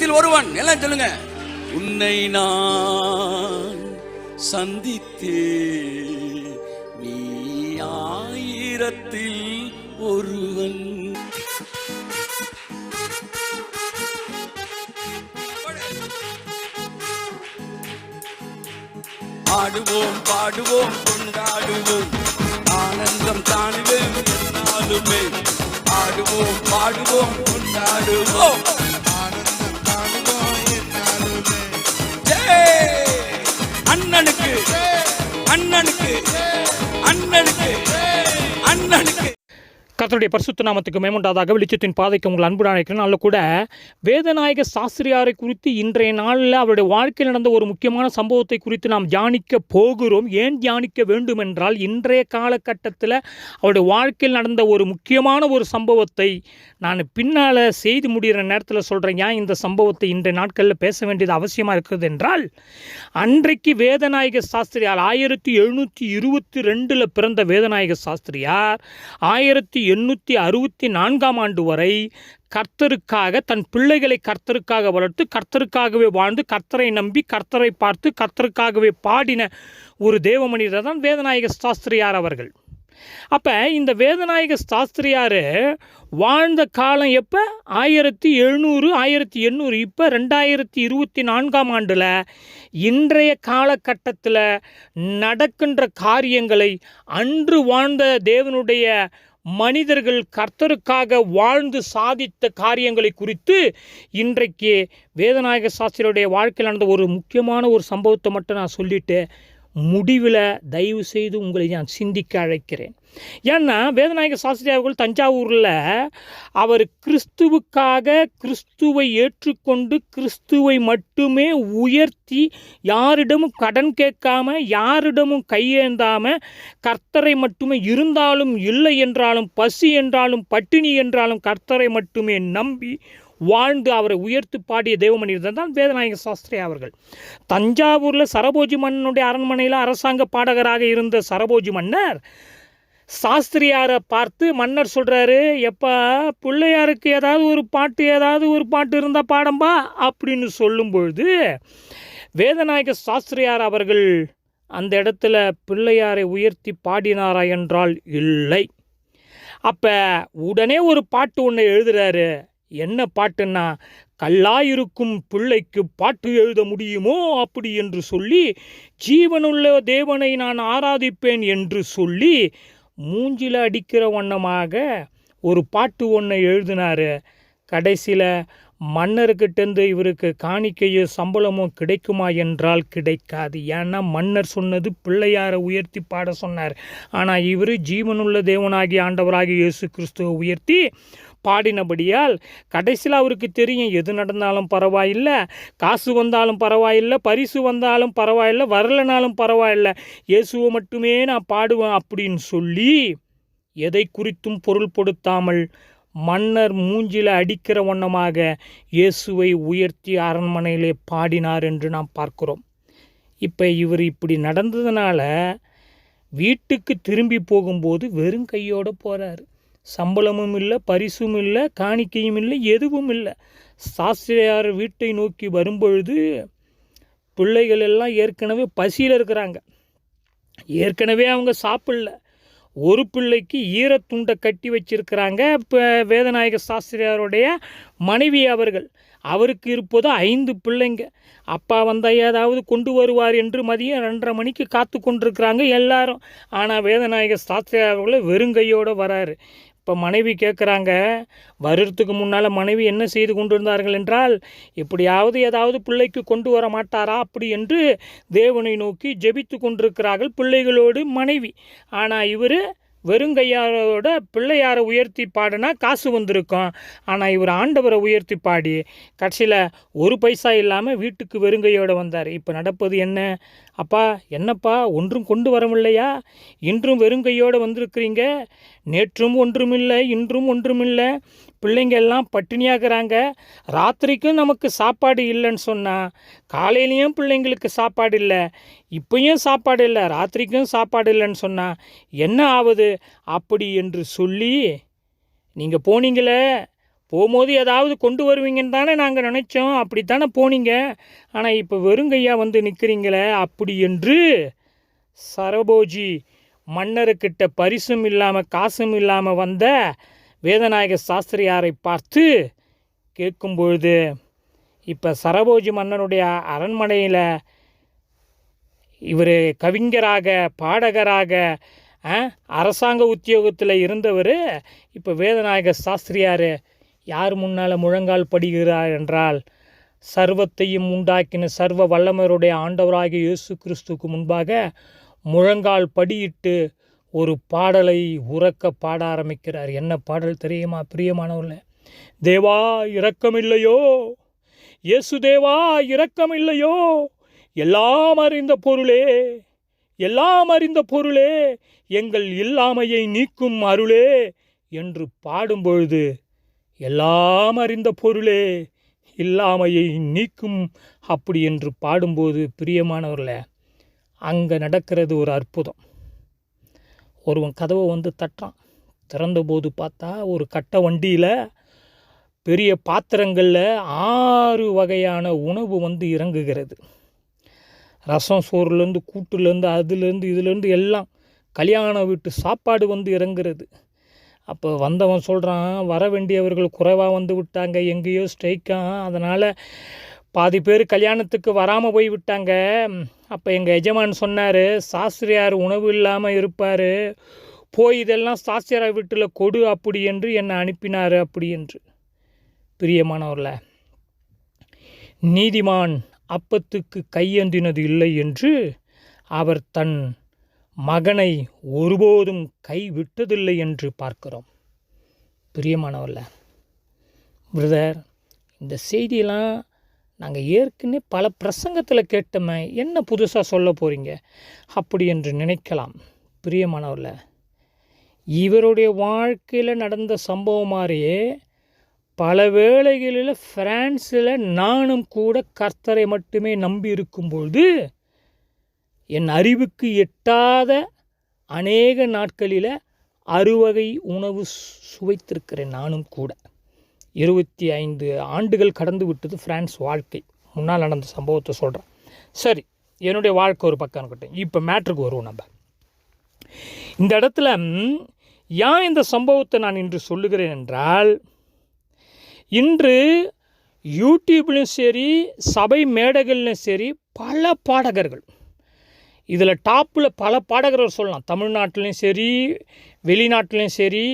ஆயிரத்தில் ஒருவன் எல்லாம் சொல்லுங்க. உன்னை நான் சந்தித்து நீ ஆயிரத்தில் ஒருவன். ஆடுவோம் பாடுவோம் கொண்டாடுவோம். ஆனந்தம் காணுவேன் என்னாலுமே. ஆடுவோம் பாடுவோம் கொண்டாடுவோம். அண்ணனுக்கு அண்ணனுக்கு அண்ணனுக்கு. கர்த்தருடைய பரிசுத்த நாமத்துக்கு மேம்பட்டாதாக வெளிச்சத்தின் பாதைக்கு உங்கள் அன்பு நினைக்கிறேன் அதில் கூட வேதநாயக சாஸ்திரியாரை குறித்து இன்றைய நாளில் அவருடைய வாழ்க்கையில் நடந்த ஒரு முக்கியமான சம்பவத்தை குறித்து நாம் தியானிக்க போகிறோம். ஏன் தியானிக்க வேண்டும் என்றால் இன்றைய காலகட்டத்தில் அவருடைய வாழ்க்கையில் நடந்த ஒரு முக்கியமான ஒரு சம்பவத்தை நான் பின்னால் செய்து முடிகிற நேரத்தில் சொல்கிறேன் ஏன் இந்த சம்பவத்தை இன்றைய நாட்களில் பேச வேண்டியது அவசியமாக இருக்கிறது என்றால் அன்றைக்கு வேதநாயக சாஸ்திரியார் ஆயிரத்தி எழுநூற்றி இருபத்தி ரெண்டில் பிறந்த வேதநாயக சாஸ்திரியார் ஆயிரத்தி எண்ணூற்றி அறுபத்தி நான்காம் ஆண்டு வரை கர்த்தருக்காக தன் பிள்ளைகளை கர்த்தருக்காக வளர்த்து கர்த்தருக்காகவே வாழ்ந்து கர்த்தரை நம்பி கர்த்தரை பார்த்து கர்த்தருக்காகவே பாடின ஒரு தேவ மனிதர் தான் வேதநாயக சாஸ்திரியார் அவர்கள். அப்போ இந்த வேதநாயக சாஸ்திரியார் வாழ்ந்த காலம் எப்போ? ஆயிரத்தி எழுநூறு ஆயிரத்தி எண்ணூறு இப்போ ரெண்டாயிரத்தி இருபத்தி நான்காம் ஆண்டில் இன்றைய காலகட்டத்தில் நடக்கின்ற காரியங்களை அன்று வாழ்ந்த தேவனுடைய மனிதர்கள் கர்த்தருக்காக வாழ்ந்து சாதித்த காரியங்களை குறித்து இன்றைக்கு வேதநாயக சாஸ்திரியுடைய வாழ்க்கையில் நடந்த ஒரு முக்கியமான ஒரு சம்பவத்தை மட்டும் நான் சொல்லிவிட்டு முடிவில் தயவு செய்து உங்களை நான் சிந்திக்க அழைக்கிறேன். ஏன்னா வேதநாயக சாஸ்திரி அவர்கள் தஞ்சாவூரில் அவர் கிறிஸ்துவுக்காக கிறிஸ்துவை ஏற்றுக்கொண்டு கிறிஸ்துவை மட்டுமே உயர்த்தி யாரிடமும் கடன் கேட்காம யாரிடமும் கையேந்தாமல் கர்த்தரை மட்டுமே இருந்தாலும் இல்லை என்றாலும் பசி என்றாலும் பட்டினி என்றாலும் கர்த்தரை மட்டுமே நம்பி வாழ்ந்து அவரை உயர்த்து பாடிய தேவமனிதர் தான் வேதநாயக சாஸ்திரி அவர்கள். தஞ்சாவூரில் சரபோஜி மன்னனுடைய அரண்மனையில் அரசாங்க பாடகராக இருந்த சரபோஜி மன்னர் சாஸ்திரியாரை பார்த்து மன்னர் சொல்கிறாரு எப்பா பிள்ளையாருக்கு ஏதாவது ஒரு பாட்டு ஏதாவது ஒரு பாட்டு இருந்தால் பாடம்பா? அப்படின்னு சொல்லும்பொழுது வேதநாயக சாஸ்திரியார் அவர்கள் அந்த இடத்துல பிள்ளையாரை உயர்த்தி பாடினாரா என்றால் இல்லை. அப்போ உடனே ஒரு பாட்டு ஒன்று எழுதுறாரு. என்ன பாட்டுன்னா கல்லாயிருக்கும் பிள்ளைக்கு பாட்டு எழுத முடியுமோ? அப்படி என்று சொல்லி ஜீவனுள்ள தேவனை நான் ஆராதிப்பேன் என்று சொல்லி மூஞ்சில் அடிக்கிற வண்ணமாக ஒரு பாட்டு ஒன்றை எழுதினார். கடைசியில் மன்னர்கிட்டேருந்து இவருக்கு காணிக்கையோ சம்பளமோ கிடைக்குமா என்றால் கிடைக்காது. ஏன்னா மன்னர் சொன்னது பிள்ளையாரை உயர்த்தி பாட சொன்னார். ஆனால் இவர் ஜீவனுள்ள தேவனாகி ஆண்டவராகி இயேசு கிறிஸ்துவை உயர்த்தி பாடினபடியால் கடைசியில் அவருக்கு தெரியும் எது நடந்தாலும் பரவாயில்லை காசு வந்தாலும் பரவாயில்லை பரிசு வந்தாலும் பரவாயில்லை வரலனாலும் பரவாயில்லை இயேசுவை மட்டுமே நான் பாடுவேன் அப்படின்னு சொல்லி எதை குறித்தும் பொருள் பொடுத்தாமல் மன்னர் மூஞ்சில அடிக்கிற வண்ணமாக இயேசுவை உயர்த்தி அரண்மனையிலே பாடினார் என்று நாம் பார்க்கிறோம். இப்போ இவர் இப்படி நடந்ததுனால வீட்டுக்கு திரும்பி போகும்போது வெறும் கையோடு போகிறாரு சம்பளமும் இல்லை பரிசும் இல்லை காணிக்கையும் இல்லை எதுவும் இல்லை. சாஸ்திரியார் வீட்டை நோக்கி வரும்பொழுது பிள்ளைகள் எல்லாம் ஏற்கனவே பசியில் இருக்கிறாங்க. ஏற்கனவே அவங்க சாப்பிடல. ஒரு பிள்ளைக்கு ஈரத்துண்டை கட்டி வச்சிருக்கிறாங்க இப்போ வேதநாயக சாஸ்திரியாருடைய மனைவி அவர்கள். அவருக்கு இருப்பது ஐந்து பிள்ளைங்க. அப்பா வந்தால் ஏதாவது கொண்டு வருவார் என்று மதியம் ரெண்டரை மணிக்கு காத்து கொண்டிருக்கிறாங்க எல்லாரும். ஆனால் வேதநாயக சாஸ்திரியார் வெறுங்கையோடு வராரு. இப்போ மனைவி கேட்குறாங்க வருடத்துக்கு முன்னால் மனைவி என்ன செய்து கொண்டிருந்தார்கள் என்றால் எப்படியாவது ஏதாவது பிள்ளைக்கு கொண்டு வர மாட்டாரா அப்படி என்று தேவனை நோக்கி ஜெபித்து கொண்டிருக்கிறார்கள் பிள்ளைகளோடு மனைவி. ஆனால் இவர் வெறுங்கையாரோட பிள்ளையாரை உயர்த்தி பாடினா காசு வந்திருக்கும். ஆனால் இவர் ஆண்டவரை உயர்த்தி பாடி கடைசியில் ஒரு பைசா இல்லாமல் வீட்டுக்கு வெறுங்கையோடு வந்தார். இப்போ நடப்பது என்ன? அப்பா என்னப்பா ஒன்றும் கொண்டு வரவில்லையா? இன்றும் வெறுங்கையோடு வந்திருக்கிறீங்க. நேற்றும் ஒன்றுமில்லை இன்றும் ஒன்றுமில்லை. பிள்ளைங்க எல்லாம் பட்டினியாகிறாங்க. ராத்திரிக்கும் நமக்கு சாப்பாடு இல்லைன்னு சொன்னால் காலையிலையும் பிள்ளைங்களுக்கு சாப்பாடு இல்லை. இப்பயும் சாப்பாடு இல்லை ராத்திரிக்கும் சாப்பாடு இல்லைன்னு சொன்னால் என்ன ஆகுது அப்படி என்று சொல்லி நீங்கள் போனீங்களே போகும்போது ஏதாவது கொண்டு வருவீங்கன்னு தானே நாங்கள் நினச்சோம். அப்படி தானே போனீங்க. ஆனால் இப்போ வெறுங்கையா வந்து நிற்கிறீங்களே அப்படி என்று சரபோஜி மன்னருக்கிட்ட பரிசும் இல்லாமல் காசும் இல்லாமல் வந்த வேதநாயக சாஸ்திரியாரை பார்த்து கேட்கும் பொழுது இப்போ சரபோஜி மன்னனுடைய அரண்மனையில் இவர் கவிஞராக பாடகராக அரசாங்க உத்தியோகத்தில் இருந்தவர் இப்போ வேதநாயக சாஸ்திரியார் யார் முன்னால் முழங்கால் படுகிறார் என்றால் சர்வத்தையும் உண்டாக்கின சர்வ வல்லமருடைய ஆண்டவராகிய இயேசு கிறிஸ்துவுக்கு முன்பாக முழங்கால் படியிட்டு ஒரு பாடலை உறக்க பாட ஆரம்பிக்கிறார். என்ன பாடல் தெரியுமா? பிரியமானவர்களே தேவா இரக்கமில்லையோ? இயேசு தேவா இரக்கமில்லையோ? எல்லாம் அறிந்த பொருளே எல்லாம் அறிந்த பொருளே எங்கள் இல்லாமையை நீக்கும் அருளே என்று பாடும்பொழுது எல்லாம் அறிந்த பொருளே இல்லாமையை நீக்கும் அப்படி என்று பாடும்போது பிரியமானவர்களே அங்கே நடக்கிறது ஒரு அற்புதம். ஒருவன் கதவை வந்து தட்டுறான் திறந்தபோது பார்த்தா ஒரு கட்ட வண்டியில் பெரிய பாத்திரங்களில் ஆறு வகையான உணவு வந்து இறங்குகிறது. ரசம் சோறுலேருந்து கூட்டுலேருந்து அதுலேருந்து இதுலேருந்து எல்லாம் கல்யாண வீட்டு சாப்பாடு வந்து இறங்குறது அப்போ வந்தவன் சொல்கிறான் வர வேண்டியவர்கள் குறைவாக வந்து விட்டாங்க எங்கேயோ ஸ்ட்ரைக்கான் அதனால் பாதி பேர் கல்யாணத்துக்கு வராமல் போய் விட்டாங்க. அப்போ எங்கள் எஜமான் சொன்னார் சாஸ்திரியார் உணவு இல்லாமல் இருப்பார். போய் இதெல்லாம் சாஸ்திரியார் வீட்டில் கொடு அப்படி என்று என்னை அனுப்பினார் அப்படி என்று. பிரியமானவரில் நீதிமான் அப்பத்துக்கு கையேந்தினது இல்லை என்று அவர் தன் மகனை ஒருபோதும் கைவிட்டதில்லை என்று பார்க்கிறோம். பிரியமானவரில் பிரதர் இந்த செய்தியெல்லாம் நாங்கள் ஏற்கனவே பல பிரசங்கத்தில் கேட்டோமே என்ன புதுசாக சொல்ல போகிறீங்க அப்படி என்று நினைக்கலாம். பிரியமானவரில் இவருடைய வாழ்க்கையில் நடந்த சம்பவம் மாதிரியே பல வேளைகளில் ஃப்ரான்ஸில் நானும் கூட கர்த்தரை மட்டுமே நம்பி இருக்கும்பொழுது என் அறிவுக்கு எட்டாத அநேக நாட்களில் அறுவகை உணவு சுவைத்திருக்கிறேன் நானும் கூட. இருபத்தி ஐந்து ஆண்டுகள் கடந்து விட்டது ஃப்ரான்ஸ் வாழ்க்கை. முன்னால் நடந்த சம்பவத்தை சொல்கிறேன் சரி என்னுடைய வாழ்க்கை ஒரு பக்கம் இருக்கட்டும். இப்போ மேட்ருக்கு வருவோம் நம்ம. இந்த இடத்துல ஏன் இந்த சம்பவத்தை நான் இன்று சொல்லுகிறேன் என்றால் இன்று யூடியூப்லையும் சரி சபை மேடைகள்லையும் சரி பல பாடகர்கள் இதில் டாப்பில் பல பாடகர்கள் சொல்லலாம். தமிழ்நாட்டிலையும் சரி வெளிநாட்டிலையும் சரி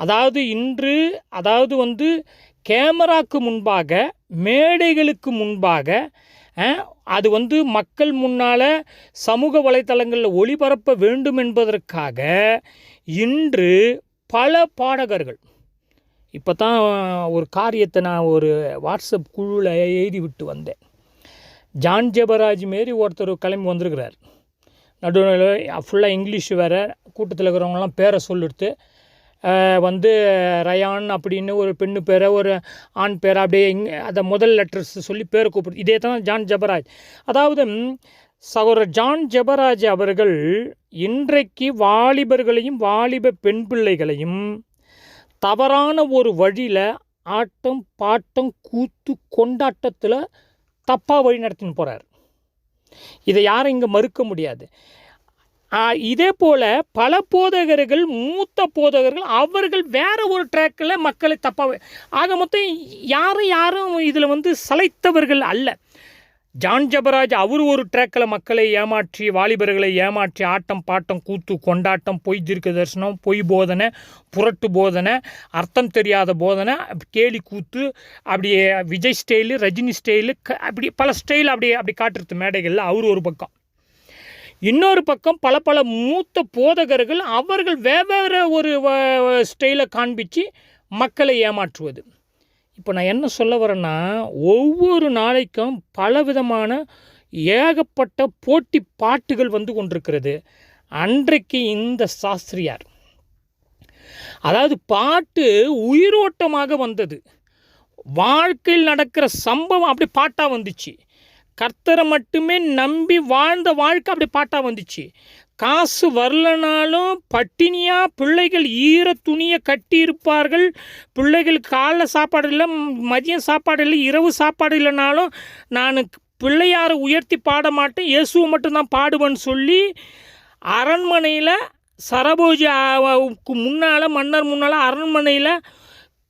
அதாவது இன்று அதாவது வந்து கேமராக்கு முன்பாக மேடைகளுக்கு முன்பாக அது வந்து மக்கள் முன்னால் சமூக வலைத்தளங்களில் ஒளிபரப்ப வேண்டும் என்பதற்காக இன்று பல பாடகர்கள் இப்போ தான் ஒரு காரியத்தை நான் ஒரு வாட்ஸ்அப் குழுவில் எழுதி விட்டு வந்தேன். ஜான் ஜெபராஜ் மாரி ஒருத்தர் கிளம்பி வந்திருக்கிறார். நடுவில் ஃபுல்லாக இங்கிலீஷ் வேறு கூட்டத்தில் இருக்கிறவங்களாம் பேரை சொல்லிடுத்து வந்து ரயான் அப்படின்னு ஒரு பெண்ணு பேரை ஒரு ஆண் பேரை அப்படியே இங் அதை முதல் லெட்டர்ஸ் சொல்லி பேரை கூப்பிடு இதே தான் ஜான் ஜெபராஜ். அதாவது சகோதரர் ஜான் ஜெபராஜ் அவர்கள் இன்றைக்கு வாலிபர்களையும் வாலிப பெண் பிள்ளைகளையும் தவறான ஒரு வழியில் ஆட்டம் பாட்டம் கூத்து கொண்டாட்டத்தில் தப்பாக வழி நடத்தின்னு போகிறார் இதை யாரும் இங்கே மறுக்க முடியாது. இதே போல் பல போதகர்கள் மூத்த போதகர்கள் அவர்கள் வேறு ஒரு ட்ராக்கில் மக்களை தப்பாக ஆக மொத்தம் யாரும் யாரும் இதில் வந்து சளைத்தவர்கள் அல்ல. ஜான் ஜபராஜ் அவர் ஒரு ட்ராக்கில் மக்களை ஏமாற்றி வாலிபர்களை ஏமாற்றி ஆட்டம் பாட்டம் கூத்து கொண்டாட்டம் பொய் தீர்க்க தரிசனம் பொய் போதனை புரட்டு போதனை அர்த்தம் தெரியாத போதனை கேலி கூத்து அப்படியே விஜய் ஸ்டைலு ரஜினி ஸ்டைலு க அப்படி பல ஸ்டைல் அப்படியே அப்படி காட்டுறது மேடைகளில். அவர் ஒரு பக்கம். இன்னொரு பக்கம் பல பல மூத்த போதகர்கள் அவர்கள் வெவ்வேறு ஒரு வ- ஸ்டைலை காண்பித்து மக்களை ஏமாற்றுவது. இப்போ நான் என்ன சொல்ல வரேன்னா ஒவ்வொரு நாளைக்கும் பலவிதமான ஏகப்பட்ட போட்டி பாட்டுகள் வந்து கொண்டிருக்கிறது. அன்றைக்கு இந்த சாஸ்திரியார். அதாவது பாட்டு உயிரோட்டமாக வந்தது. வாழ்க்கையில் நடக்கிற சம்பவம் அப்படி பாட்டாக வந்துச்சு. கர்த்தரை மட்டுமே நம்பி வாழ்ந்த வாழ்க்கை அப்படி பாட்டாக வந்துச்சு. காசு வரலனாலும் பட்டினியாக பிள்ளைகள் ஈர துணியை கட்டியிருப்பார்கள் பிள்ளைகள் காலைல சாப்பாடு இல்லை மதியம் சாப்பாடு இல்லை இரவு சாப்பாடு இல்லைனாலும் நான் பிள்ளையாரை உயர்த்தி பாட மாட்டேன் இயேசுவை மட்டும்தான் பாடுவேன்னு சொல்லி அரண்மனையில் சரபோஜிக்கு முன்னால் மன்னர் முன்னால் அரண்மனையில்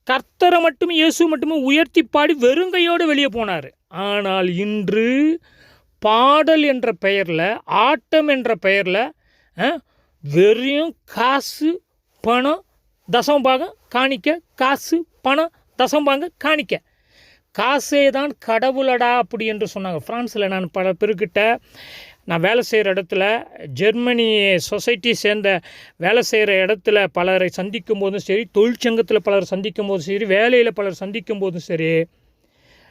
கர்த்தரை மட்டும் இயேசு மட்டுமே உயர்த்தி பாடி வெறுங்கையோடு வெளியே போனார். ஆனால் இன்று பாடல் என்ற பெயரில் ஆட்டம் என்ற பெயரில் வெறும் காசு பணம் தசம்பாகம் காணிக்க காசு பணம் தசம் காணிக்க. காசே தான் கடவுளடா அப்படி என்று சொன்னாங்க. ஃப்ரான்ஸில் நான் பல பேருக்கிட்ட நான் வேலை செய்கிற இடத்துல ஜெர்மனி சொசைட்டி சேர்ந்த வேலை செய்கிற இடத்துல பலரை சந்திக்கும் போதும் சரி தொழிற்சங்கத்தில் பலர் சந்திக்கும் போதும் சரி வேலையில் பலர் சந்திக்கும் போதும் சரி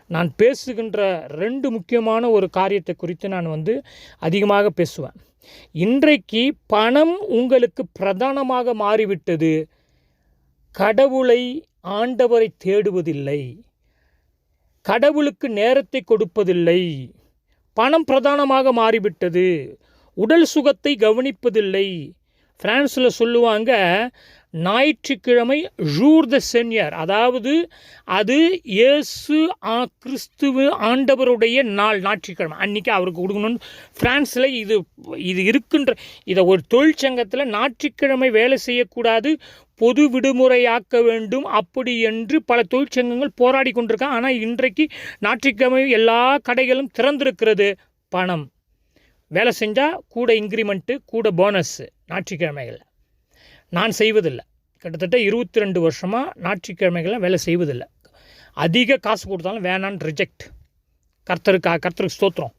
நான் பேசுகின்ற ரெண்டு முக்கியமான ஒரு காரியத்தை குறித்து நான் வந்து அதிகமாக பேசுவேன். இன்றைக்கு பணம் உங்களுக்கு பிரதானமாக மாறிவிட்டது. கடவுளை ஆண்டவரை தேடுவதில்லை. கடவுளுக்கு நேரத்தை கொடுப்பதில்லை. பணம் பிரதானமாக மாறிவிட்டது. உடல் சுகத்தை கவனிப்பதில்லை. ஃப்ரான்ஸில் சொல்லுவாங்க ஞாயிற்றுக்கிழமை ஜூர் த சென்யர். அதாவது அது இயேசு ஆ கிறிஸ்துவ ஆண்டவருடைய நாள் ஞாயிற்றுக்கிழமை. அன்றைக்கி அவருக்கு கொடுக்கணும்னு பிரான்ஸில் இது இது இருக்கின்ற இதை ஒரு தொழிற்சங்கத்தில் ஞாயிற்றுக்கிழமை வேலை செய்யக்கூடாது பொது விடுமுறையாக்க வேண்டும் அப்படி என்று பல தொழிற்சங்கங்கள் போராடி கொண்டிருக்காங்க ஆனால் இன்றைக்கு ஞாயிற்றுக்கிழமை எல்லா கடைகளும் திறந்திருக்கிறது பணம். வேலை செஞ்சால் கூட இன்க்ரிமெண்ட்டு கூட போனஸ்ஸு ஞாயிற்றுக்கிழமைகள். நான் செய்வதில்லை. கிட்டத்தட்ட இருபத்தி ரெண்டு வருஷமாக ஞாயிற்றுக்கிழமைகள்லாம் வேலை செய்வதில்லை. அதிக காசு கொடுத்தாலும் வேணான்னு ரிஜெக்ட் கர்த்தருக்கா கர்த்தருக்கு ஸ்தோத்திரம்.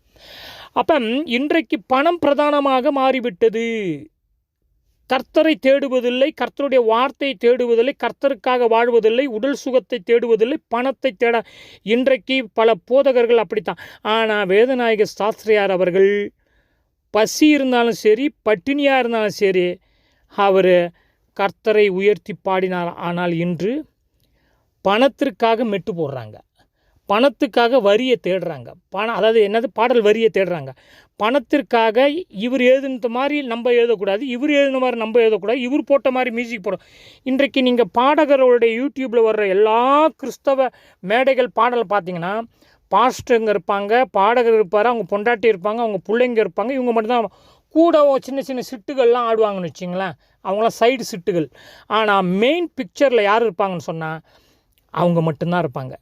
அப்போ இன்றைக்கு பணம் பிரதானமாக மாறிவிட்டது. கர்த்தரை தேடுவதில்லை கர்த்தருடைய வார்த்தையை தேடுவதில்லை கர்த்தருக்காக வாழ்வதில்லை உடல் சுகத்தை தேடுவதில்லை பணத்தை தேட இன்றைக்கு பல போதகர்கள் அப்படித்தான். ஆனால் வேதநாயக சாஸ்திரியார் அவர்கள் பசி இருந்தாலும் சரி பட்டினியாக இருந்தாலும் சரி அவர் கர்த்தரை உயர்த்தி பாடினார். ஆனால் இன்று பணத்திற்காக மெட்டு போடுறாங்க. பணத்துக்காக வரியை தேடுறாங்க. பணம் அதாவது என்னது? பாடல் வரியை தேடுறாங்க. பணத்திற்காக இவர் எழுதுன மாதிரி நம்ம எழுதக்கூடாது. இவர் எழுதின மாதிரி நம்ம எழுதக்கூடாது. இவர் போட்ட மாதிரி மியூசிக் போடும். இன்றைக்கு நீங்கள் பாடகர்களுடைய யூடியூப்பில் வர்ற எல்லா கிறிஸ்தவ மேடைகள் பாடல் பார்த்தீங்கன்னா பாஸ்டருங்க இருப்பாங்க பாடகர் இருப்பார் அவங்க பொண்டாட்டி இருப்பாங்க அவங்க பிள்ளைங்க இருப்பாங்க இவங்க மட்டும்தான் கூட சின்ன சின்ன சிட்டுகள்லாம் ஆடுவாங்கன்னு வச்சிங்களேன் அவங்களாம் சைடு சிட்டுகள். ஆனால் மெயின் பிக்சரில் யார் இருப்பாங்கன்னு சொன்னால் அவங்க மட்டும்தான் இருப்பாங்க.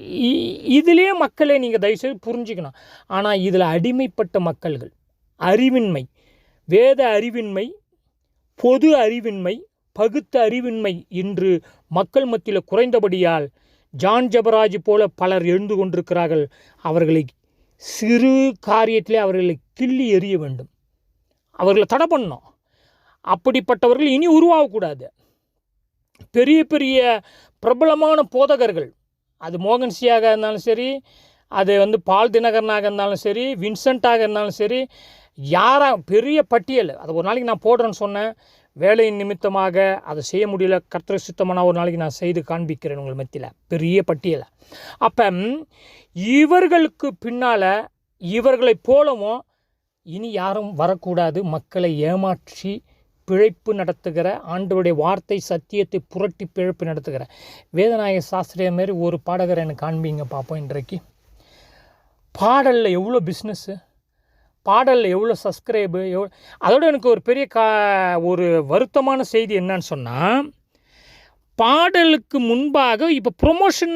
இ- இதிலே மக்களை நீங்கள் தயவுசெய்து புரிஞ்சுக்கணும். ஆனால் இதில் அடிமைப்பட்ட மக்கள்கள் அறிவின்மை வேத அறிவின்மை பொது அறிவின்மை பகுத்த அறிவின்மை இன்று மக்கள் மத்தியில் குறைந்தபடியால் ஜான் ஜபராஜ் போல பலர் எழுந்து கொண்டிருக்கிறார்கள். அவர்களை சிறு காரியத்திலே அவர்களை கிள்ளி எறிய வேண்டும். அவர்களை தடை பண்ணோம் அப்படிப்பட்டவர்கள் இனி உருவாகக்கூடாது. பெரிய பெரிய பிரபலமான போதகர்கள். அது மோகன்சியாக இருந்தாலும் சரி அது வந்து பால் தினகரனாக இருந்தாலும் சரி வின்சென்ட்டாக இருந்தாலும் சரி யாராக பெரிய பட்டியல். அது ஒரு நாளைக்கு நான் போடுறேன்னு சொன்னேன். வேலையின் நிமித்தமாக அதை செய்ய முடியல. கர்த்தர் சுத்தமான ஒரு நாளைக்கு நான் செய்து காண்பிக்கிறேன் உங்கள் மத்தியில். பெரிய பட்டியலை. அப்போ இவர்களுக்கு பின்னால் இவர்களைப் போலவும் இனி யாரும் வரக்கூடாது. மக்களை ஏமாற்றி பிழைப்பு நடத்துகிற ஆண்டவருடைய வார்த்தை சத்தியத்தை புரட்டி பிழைப்பு நடத்துகிற. வேதநாயக சாஸ்திரியம் மாரி ஒரு பாடகரை எனக்கு காண்பீங்க பார்ப்போம் இன்றைக்கு. பாடலில் எவ்வளோ பிஸ்னஸ்ஸு பாடலில் எவ்வளோ சப்ஸ்கிரைபு எவ்வளோ அதோட எனக்கு ஒரு பெரிய கா ஒரு வருத்தமான செய்தி என்னன்னு சொன்னால் பாடலுக்கு முன்பாக இப்போ ப்ரொமோஷன்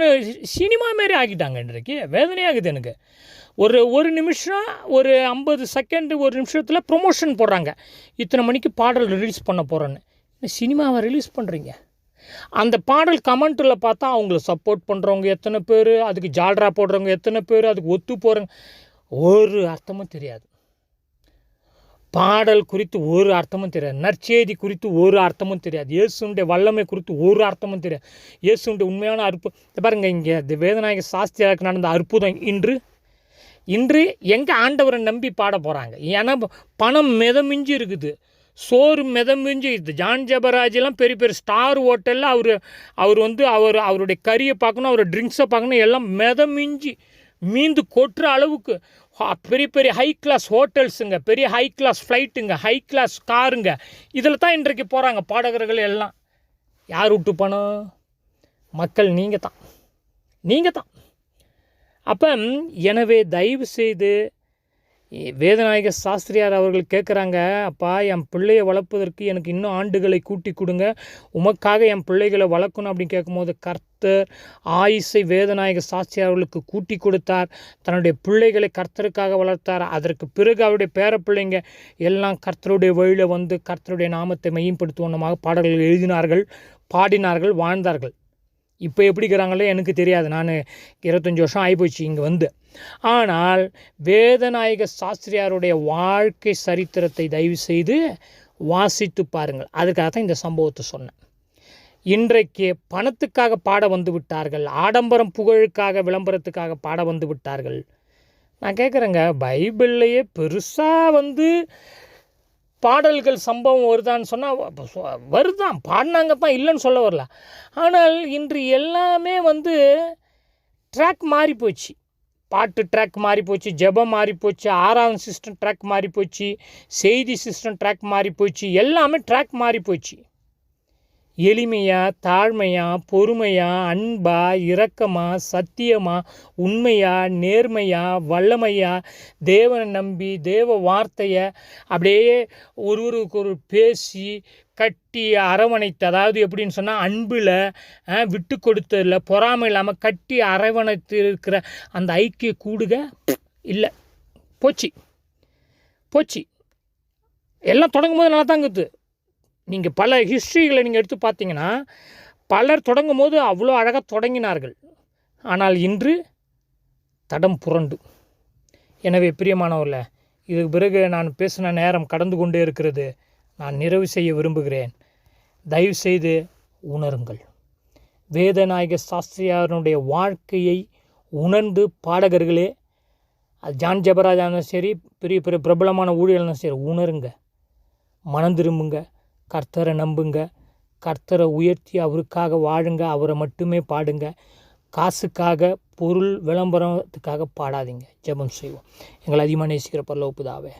சினிமா மாரி ஆக்கிட்டாங்க இன்றைக்கு. வேதனையாகுது எனக்கு. ஒரு ஒரு நிமிஷம் ஒரு ஐம்பது செகண்டு ஒரு நிமிஷத்தில் ப்ரொமோஷன் போடுறாங்க. இத்தனை மணிக்கு பாடல் ரிலீஸ் பண்ண போகிறேன்னு சினிமாவை ரிலீஸ் பண்ணுறீங்க அந்த பாடல் கமெண்ட்டில் பார்த்தா அவங்கள சப்போர்ட் பண்ணுறவங்க எத்தனை பேர் அதுக்கு ஜால்ரா போடுறவங்க எத்தனை பேர் அதுக்கு ஒத்து போகிறவங்க ஒரு அர்த்தமும் தெரியாது. பாடல் குறித்து ஒரு அர்த்தமும் தெரியாது. நற்செய்தி குறித்து ஒரு அர்த்தமும் தெரியாது. இயேசுடைய வல்லமை குறித்து ஒரு அர்த்தமும் தெரியாது. இயேசுடைய உண்மையான அற்புதம் பாருங்கள் இங்கே வேதநாயக சாஸ்திரியாருக்கு நடந்த அற்புதம் இன்று இன்று எங்கே ஆண்டவரை நம்பி பாட போகிறாங்க ஏன்னா பணம் மிதமிஞ்சி இருக்குது. சோறு மிதமிஞ்சி இது ஜான் ஜபராஜெல்லாம் பெரிய பெரிய ஸ்டார் ஹோட்டலில் அவர் அவர் வந்து அவர் அவருடைய கறியை பார்க்கணும் அவர் ட்ரிங்க்ஸை பார்க்கணும் எல்லாம் மிதமிஞ்சி மீந்து கொட்டுற அளவுக்கு பெரிய பெரிய ஹை கிளாஸ் ஹோட்டல்ஸுங்க பெரிய ஹை கிளாஸ் ஃப்ளைட்டுங்க ஹை கிளாஸ் காருங்க இதில் தான் இன்றைக்கு போகிறாங்க பாடகர்கள் எல்லாம். யார் விட்டு பணம்? மக்கள் நீங்கள் தான் நீங்கள் தான் அப்போ எனவே தயவு செய்து வேதநாயக சாஸ்திரியார் அவர்கள் கேட்குறாங்க அப்பா என் பிள்ளையை வளர்ப்பதற்கு எனக்கு இன்னும் ஆண்டுகளை கூட்டி கொடுங்க. உமக்காக என் பிள்ளைகளை வளர்க்கணும் அப்படின்னு கேட்கும்போது கர்த்தர் ஆயுசை வேதநாயக சாஸ்திரியார் அவர்களுக்கு கூட்டி கொடுத்தார். தன்னுடைய பிள்ளைகளை கர்த்தருக்காக வளர்த்தார். அதற்கு பிறகு அவருடைய பேர பிள்ளைங்க எல்லாம் கர்த்தருடைய வழியில் வந்து கர்த்தருடைய நாமத்தை மையப்படுத்துவனமாக பாடல்கள் எழுதினார்கள் பாடினார்கள் வாழ்ந்தார்கள். இப்போ எப்படி இருக்கிறாங்களோ எனக்கு தெரியாது. நான் இருபத்தஞ்சி வருஷம் ஆகிப்போச்சு இங்கே வந்து. ஆனால் வேதநாயக சாஸ்திரியாருடைய வாழ்க்கை சரித்திரத்தை தயவு செய்து வாசித்து பாருங்கள். அதுக்காக தான் இந்த சம்பவத்தை சொன்னேன். இன்றைக்கு பணத்துக்காக பாட வந்து விட்டார்கள் ஆடம்பரம் புகழுக்காக விளம்பரத்துக்காக பாட வந்து விட்டார்கள். நான் கேட்குறேங்க பைபிள்லையே பெருசாக வந்து பாடல்கள் சம்பவம் வருதான்னு சொன்னால் வருதான் பாடினாங்க தான் இல்லைன்னு சொல்ல வரல. ஆனால் இன்று எல்லாமே வந்து ட்ராக் மாறி போச்சு. பாட்டு ட்ராக் மாறி போச்சு ஜெபம் மாறி போச்சு ஆறாவது சிஸ்டம் ட்ராக் மாறி போச்சு செய்தி சிஸ்டம் ட்ராக் மாறி போச்சு எல்லாமே ட்ராக் மாறி போச்சு. எளிமையா தாழ்மையா பொறுமையா அன்பா இரக்கமா சத்தியமா உண்மையா நேர்மையா வல்லமையா தேவனை நம்பி தேவ வார்த்தையை அப்படியே ஒருவருக்கு ஒரு பேசி கட்டி அரவணைத்து அதாவது எப்படின்னு சொன்னால் அன்பில் விட்டு கொடுத்ததில் பொறாமை இல்லாமல் கட்டி அரவணைத்து இருக்கிற அந்த ஐக்கிய கூடுக இல்லை போச்சு. போச்சு. எல்லாம் தொடங்கும் போது நல்லா தான் இருக்குது. நீங்கள் பல ஹிஸ்ட்ரிகளை நீங்கள் எடுத்து பார்த்தீங்கன்னா பலர் தொடங்கும் போது அவ்வளோ அழகாக தொடங்கினார்கள். ஆனால் இன்று தடம் புரண்டு. எனவே பிரியமானவர்களே இதுக்கு பிறகு நான் பேசின நேரம் கடந்து கொண்டே இருக்கிறது. நான் நிறைவு செய்ய விரும்புகிறேன். தயவு செய்து உணருங்கள். வேதநாயக சாஸ்திரியாரனுடைய வாழ்க்கையை உணர்ந்து பாடகர்களே அது ஜான் ஜெபராஜா இருந்தாலும் சரி பெரிய பெரிய பிரபலமான ஊழியர்களும் சரி உணருங்க. மனம் திரும்புங்க. கர்த்தரை நம்புங்க. கர்த்தரை உயர்த்தி அவருக்காக வாழுங்க. அவரை மட்டுமே பாடுங்க. காசுக்காக பொருள் விளம்பரத்துக்காக பாடாதீங்க. ஜெபம் செய்வோம். எங்களை அதிகமாக நேசிக்கிற பரலோப்புதாவே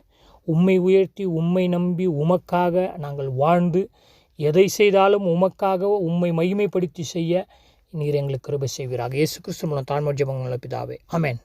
உம்மை உயர்த்தி உம்மை நம்பி உமக்காக நாங்கள் வாழ்ந்து எதை செய்தாலும் உமக்காக உம்மை மகிமைப்படுத்தி செய்ய நீர் எங்களுக்கு கிருபை செய்வீராக. இயேசு கிறிஸ்து மூலம் தாழ்மை ஜெபங்கள் பிதாவே. அமேன்